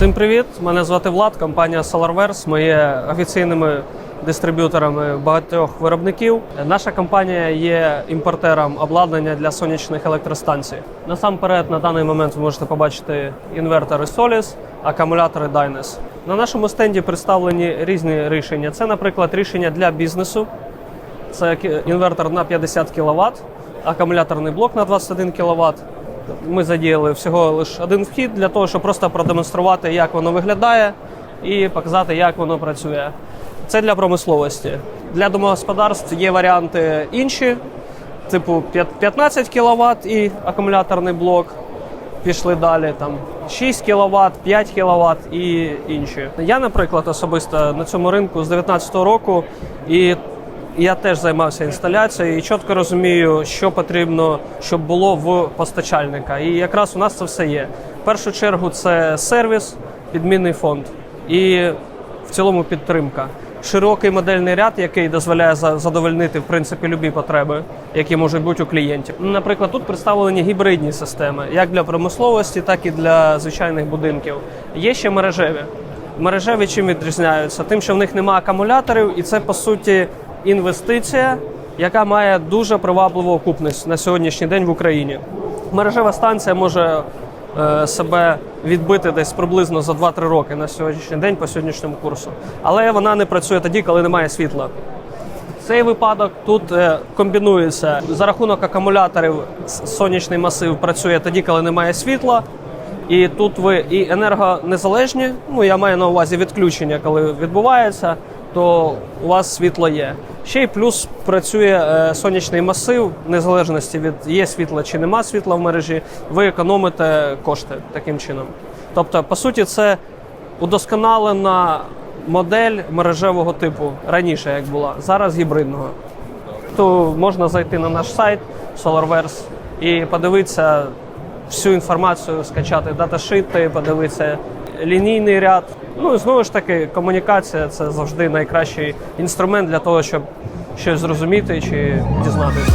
Всім привіт! Мене звати Влад, компанія SolarVerse. Ми є офіційними дистриб'юторами багатьох виробників. Наша компанія є імпортером обладнання для сонячних електростанцій. Насамперед, на даний момент ви можете побачити інвертори Solis, акумулятори Dynes. На нашому стенді представлені різні рішення. Це, наприклад, рішення для бізнесу. Це інвертор на 50 кВт, акумуляторний блок на 21 кВт. Ми задіяли всього лише один вхід для того, щоб просто продемонструвати, як воно виглядає, і показати, як воно працює. Це для промисловості. Для домогосподарств є варіанти інші, типу п'ят- 15 кВт і акумуляторний блок. Пішли далі там 6 кВт, 5 кВт і інші. Я, наприклад, особисто на цьому ринку з 2019 року і я теж займався інсталяцією і чітко розумію, що потрібно, щоб було в постачальника. І якраз у нас це все є. В першу чергу це сервіс, підмінний фонд і в цілому підтримка. Широкий модельний ряд, який дозволяє за- задовольнити в принципі любі потреби, які можуть бути у клієнтів. Наприклад, тут представлені гібридні системи, як для промисловості, так і для звичайних будинків. Є ще мережеві. Мережеві чим відрізняються? Тим, що в них немає акумуляторів, і це по суті інвестиція, яка має дуже привабливу окупність на сьогоднішній день в Україні. Мережева станція може себе відбити десь приблизно за 2-3 роки на сьогоднішній день по сьогоднішньому курсу. Але вона не працює тоді, коли немає світла. Цей випадок тут е, комбінується за рахунок акумуляторів. Сонячний масив працює тоді, коли немає світла. І тут ви і енергонезалежні. Ну я маю на увазі відключення, коли відбувається, то у вас світло є. Ще й плюс працює е, сонячний масив, в незалежності від є світла чи нема світла в мережі. Ви економите кошти таким чином. Тобто, по суті, це удосконалена модель мережевого типу раніше, як була, зараз гібридного. То можна зайти на наш сайт SolarVerse і подивитися всю інформацію, скачати даташити, подивитися лінійний ряд. Ну знову ж таки, комунікація це завжди найкращий інструмент для того, щоб щось зрозуміти чи дізнатися.